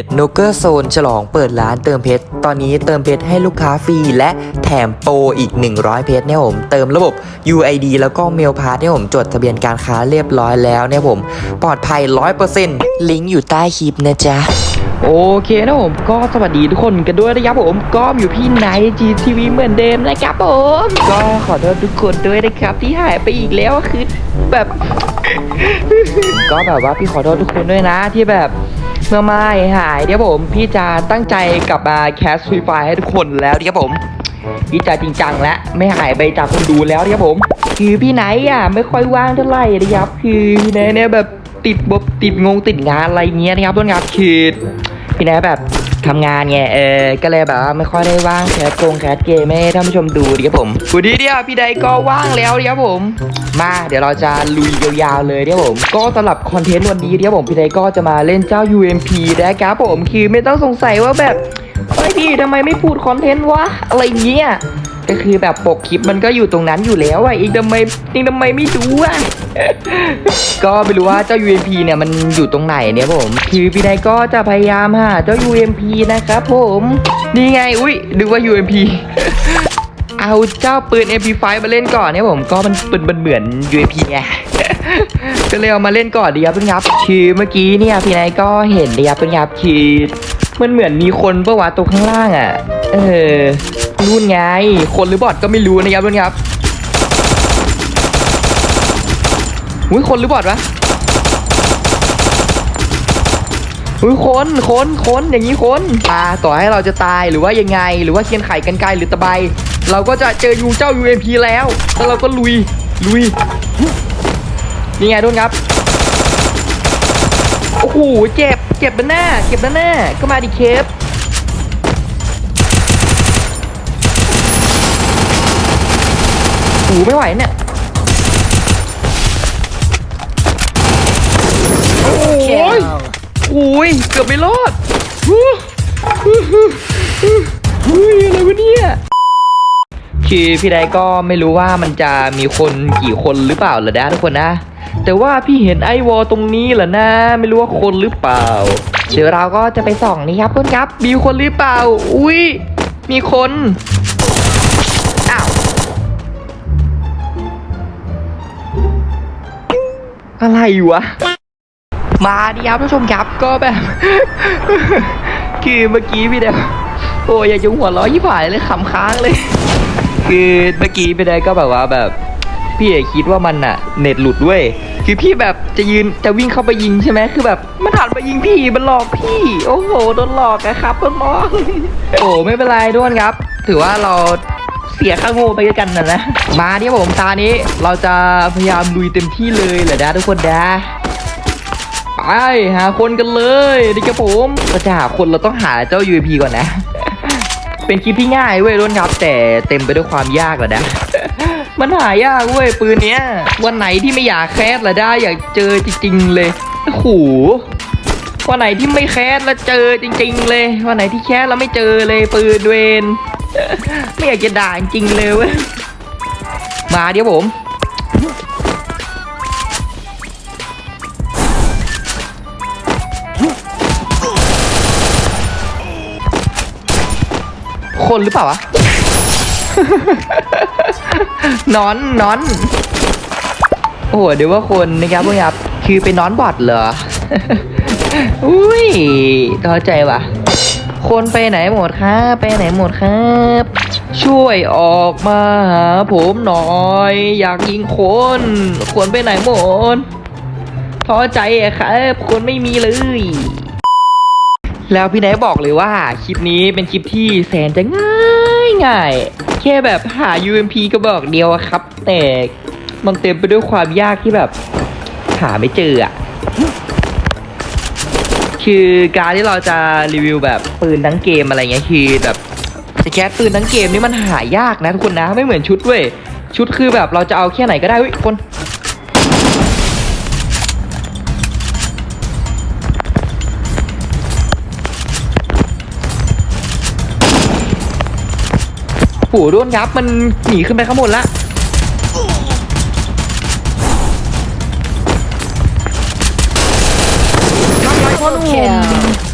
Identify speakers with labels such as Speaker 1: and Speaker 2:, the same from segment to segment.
Speaker 1: จนเกอร์โซนฉลองเปิดร้านเติมเพชร ตอนนี้เติมเพชรให้ลูกค้าฟรีและแถมโปรอีก 100 เพชรเนี่ยผม เติมระบบ UID แล้วก็เมลพาสเนี่ยผมจดทะเบียนการค้าเรียบร้อยแล้วเนี่ยผม ปลอดภัย 100%ลิงก์อยู่ใต้คลิปนะจ๊ะ
Speaker 2: โอเคนะผมก็สวัสดีทุกคนกันด้วยนะครับผมก็อยู่พี่ไนจีทีวีเหมือนเดิมนะครับผมก็ขอโทษทุกคนด้วยนะครับ ที่หายไปอีกแล้วคือแบบ ก็แบบว่าพี่ขอโทษทุกคนด้วยนะที่แบบ เมื่อไม่หายเดี๋ยวผม พี่จะตั้งใจกลับมาแคสฟรีไฟให้ทุกคนแล้วเดี๋ยวผมพี่จะจริงจังและไม่หายไปจากคนดูแล้วครับผม คือพี่ไหนอะไม่ค่อยว่างเท่าไหร่นะครับคือพี่ไนเนี่ยแบบติดบบติดงงติดงานอะไรเงี้ยนะครับต้นครับคือพี่ไนแบบ ทำงานไงเออก็เลยแบบว่าไม่ค่อยได้ว่างแคสโกงแคสเกมให้ท่านผู้ชมดูดีครับผมวันนี้เนี่ยพี่ไนท์ก็ว่างแล้วนะครับผม มาเดี๋ยวเราจะลุยยาวๆเลยนะครับผม ก็สำหรับคอนเทนต์วันนี้นะครับผมพี่ไนท์ก็จะมาเล่นเจ้า UMP นะครับผมคือไม่ต้องสงสัยว่าแบบเฮ้ยพี่ทำไมไม่พูดคอนเทนต์วะอะไรเงี้ย ก็คือแบบปกคลิปมันก็อยู่ตรงนั้นอยู่แล้วอะอีกทำไมอีกทำไมไม่ดูอะก็ไม่รู้ว่าเจ้า UMP เนี่ยมันอยู่ตรงไหนเนี่ยผมคือพี่นายก็จะพยายามหาเจ้า UMP นะครับผมนี่ไงอุ้ยนึกว่า UMP เอาเจ้าปืน MP5 มาเล่นก่อนเนี่ยผมก็มันปืนมันเหมือน UMP ไงก็เลยเอามาเล่นก่อนดีครับเพื่อนครับคือเมื่อกี้เนี่ยพี่นายก็เห็นดีครับเพื่อนครับคือมันเหมือนมีคนปะวะตรงข้างล่างอะ เออ นู่นไง คนหรือบอทก็ไม่รู้นะครับเพื่อนครับอุ้ยคนหรือบอทวะอุ้ยคนคนคนอย่างนี้คนอ่าต่อให้เราจะตายหรือว่ายังไง หรือว่าเคียนไข่กันไกลหรือตะไบเราก็จะเจอยูเจ้า UMP แล้วแล้วเราก็ลุยลุยนี่ไงทุกคนครับโอ้โหเจ็บเจ็บด้านหน้าเจ็บด้านหน้าก็มาดิเคฟโอ้โหไม่ไหวเนี่ย โอ้ยโอ้ยเกือบไม่รอดฮู้ฮู้ฮู้ฮู้ฮู้อะไรวะเนี่ยคือพี่ไดก็ไม่รู้ว่ามันจะมีคนกี่คนหรือเปล่าเหรอนะทุกคนนะ แต่ว่าพี่เห็นไอวอลตรงนี้เหรอนะ ไม่รู้ว่าคนหรือเปล่า เดี๋ยวเราก็จะไปส่องนี่ครับคุณครับมีคนหรือเปล่า อุ้ยมีคน อะไรวะ มาดิครับผู้ชมครับก็แบบ คือเมื่อกี้พี่เดวโอ้ยอยาจะหัวเร้อยี่ผายเลยขำค้างเลย คือเมื่อกี้พี่ได้ก็แบบว่าแบบพี่เอกคิดว่ามันอะเน็ตหลุดด้วย คือพี่แบบจะยืนจะวิ่งเข้าไปยิงใช่ไหมคือแบบมันหันมายิงพี่มันหลอกพี่ โอ้โหโดนหลอกนะครับต้นน้องโอ้ไม่เป็นไรด้วนครับ ถือว่าเรา เสียค่าโง่ไปด้วยกันนะนะ มาที่ยผมตานี้เราจะพยายามลุยเต็มที่เลยเหรอนะทุกคนนะไปหาคนกันเลยดิครับผมเราจะหาคนเราต้องหาเจ้า UP ก่อนนะ เป็นคลิปที่ง่ายเว้ยรุ่นครับ แต่เต็มไปด้วยความยากแหละนะมันหายากเว้ยปืนเนี้ย วันไหนที่ไม่อยากแคสละได้อยากเจอจริงๆเลยโอ้โหวันไหนที่ไม่แคสแล้วเจอจริง ๆ เลย วันไหนที่แคสแล้วไม่เจอเลยปืนเวน ไม่อยากจะด่าจริงเลยเว้ยมาเดี๋ยวผม คนหรือเปล่าวะ นอนนอน โอ้โหเดี๋ยวว่าคนนะครับพวกครับ คือเป็นนอนบอดเหรอ อุ้ยเข้าใจว่ะ คนไปไหนหมดครับ ไปไหนหมดครับ ช่วยออกมาหาผมหน่อย อยากยิงคน คนไปไหนหมดท้อใจอะครับ คนไม่มีเลย แล้วพี่ไนบอกเลยว่า คลิปนี้เป็นคลิปที่แสนจะง่ายง่ายแค่แบบหา UMP ก็บอกเดียวอะครับ แต่มันเต็มไปด้วยความยากที่แบบ หาไม่เจออะ คือการที่เราจะรีวิวแบบปืนทั้งเกมอะไรเงี้ยคือแบบจะแคสปืนทั้งเกมนี่มันหายากนะทุกคนนะไม่เหมือนชุดเว้ยชุดคือแบบเราจะเอาแค่ไหนก็ได้เฮ้ยคนโหโดนยับมันหนีขึ้นไปข้างบนละ พ่อหนุ่ม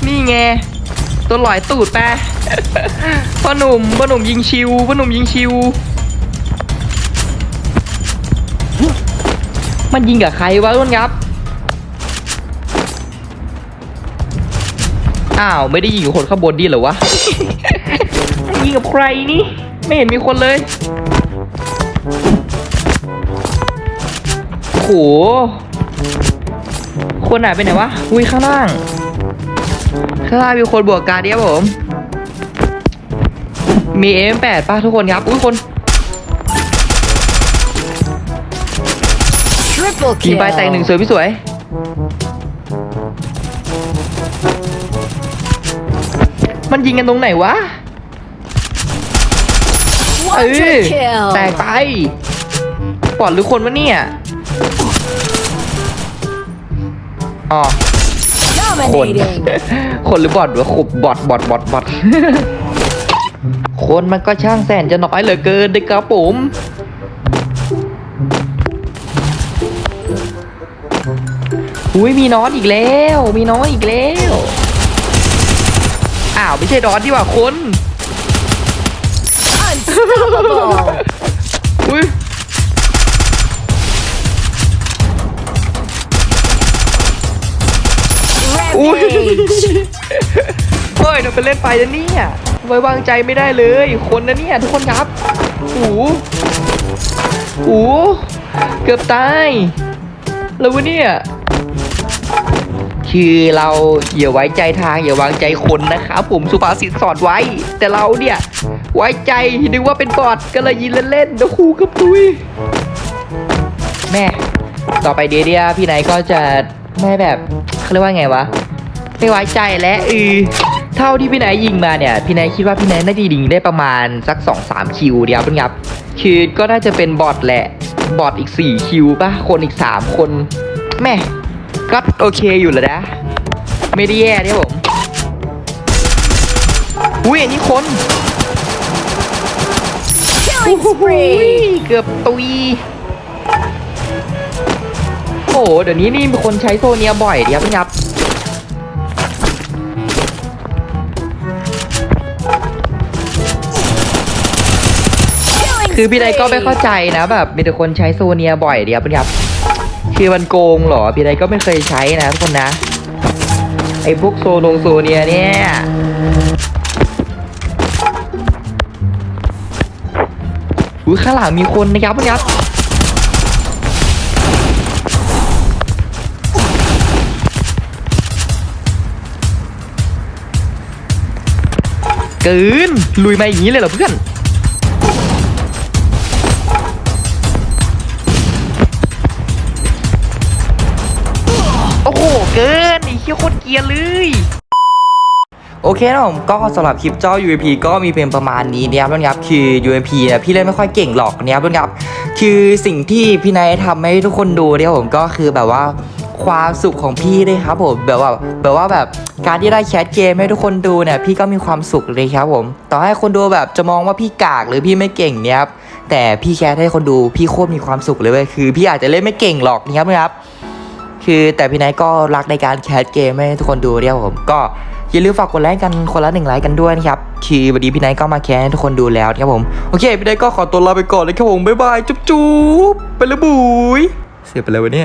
Speaker 2: นี่ไงตัวลอยตูดไปพ่อหนุ่มพ่อหนุ่มยิงชิวพ่อหนุ่มยิงชิว มันยิงกับใครวะต้นครับอ้าวไม่ได้ยิงกับคนข้างบนดีเหรอวะยิงกับใครนี่ไม่เห็นมีคนเลยโห คนไหนไปไหนวะอุ้ยข้างล่างข้างล่างมีคนบวกการเดียบผม มี M8 ป่ะทุกคนครับอุ้ยคน
Speaker 3: Triple
Speaker 2: ยิงไปแตกหนึ่งสวยพี่สวย มันยิงกันตรงไหนวะเออ
Speaker 3: Quadra kill.
Speaker 2: แตกไปปอดหรือคนวะเนี่ย อ๋อคน
Speaker 3: Dominating.
Speaker 2: คนหรือบอทวะขุบบอทบอทบอทบอท คนมันก็ช่างแสนจะน้อยเหลือเกินเลยครับผมอุ้ยมีน้อนอีกแล้ว มีน้อนอีกแล้ว อ้าวไม่ใช่น้อนที่ว่าคน
Speaker 3: Unstoppable.
Speaker 2: อุ้ย
Speaker 3: Rampage.
Speaker 2: เฮ้ยเราไปเล่นไปแล้วเนี่ยไว้วางใจไม่ได้เลย คนนะเนี่ยทุกคนครับโอ้โหโอ้โหเกือบตายแล้ววะเนี่ยคือเราอย่าไว้ใจทางอย่าวางใจคนนะครับผมสุภาษิตสอนไว้ แต่เราเนี่ย ไว้ใจนึกว่าเป็นบอทก็เลยยินเล่นๆแล้วคู่กับตุยแม่ ต่อไปเดียเดียพี่ไนท์ก็จะไม่แบบเขาเรียกว่าไงวะ ไม่ไว้ใจและเออเท่าที่พี่นท์ยิงมาเนี่ย พี่นท์คิดว่าพี่นท์น่าจะยิงได้ประมาณสัก2อสามคิวเดียวเพื่อนครับคือก็น่าจะเป็นบอทแหละ บอทอีก4คิวป่ะ คนอีก 3 คนแม่ก็โอเคอยู่แล้วนะ ไม่ได้แย่เนี่ยผมอุ้ยอันนี้คนเกือบตุยโอ้เดี๋ยวนี้นี่มีคนใช้โซเนียบ่อยเดียวเพื่อนครับ คือพี่ไดก็ไม่เข้าใจนะแบบมีแต่คนใช้โซเนียบ่อยเดียวครับคือมันโกงเหรอพี่ไดก็ไม่เคยใช้นะทุกคนนะ ไอ้พวกโซลงโซเนียเนี่ยอุ้ยข้างหลังมีคนนะครับเพื่อนครับเกินลุยมาอย่างนี้เลยเหรอเพื่อน เกินไอ้เหี้ยโคตรเกียร์เลย
Speaker 1: โอเคนะผมก็สำหรับคลิปเจ้า UMP ก็มีเพียงประมาณนี้นะครับทุกคนครับคือ UMP เนี่ยพี่เล่นไม่ค่อยเก่งหรอกนะครับทุกคนครับคือสิ่งที่พี่นายทำให้ทุกคนดูเนี่ยผมก็คือแบบว่าความสุขของพี่เลยครับผมแบบว่าแบบว่าแบบการที่ได้แคสเกมให้ทุกคนดูเนี่ยพี่ก็มีความสุขเลยครับผมต่อให้คนดูแบบจะมองว่าพี่กากหรือพี่ไม่เก่งเนี่ยครับแต่พี่แคสให้คนดูพี่โคตรมีความสุขเลยเว้ยคือ พี่อาจจะเล่นไม่เก่งหรอกนะครับนครับ คือแต่พี่ไนท์ก็รักในการแคสเกมให้ทุกคนดูเรียครับผมก็อย่าลืมฝากกดไลค์กันคนละหนึ่งไลค์กันด้วยนะครับคือวันนี้พี่ไนท์ก็มาแคสให้ทุกคนดูแล้วนะครับผมโอเคพี่ไนท์ก็ขอตัวลาไปก่อนเลยครับผมบ๊ายบายจุ๊บจุ๊บไปละบุยเสียไปแล้ววันนี้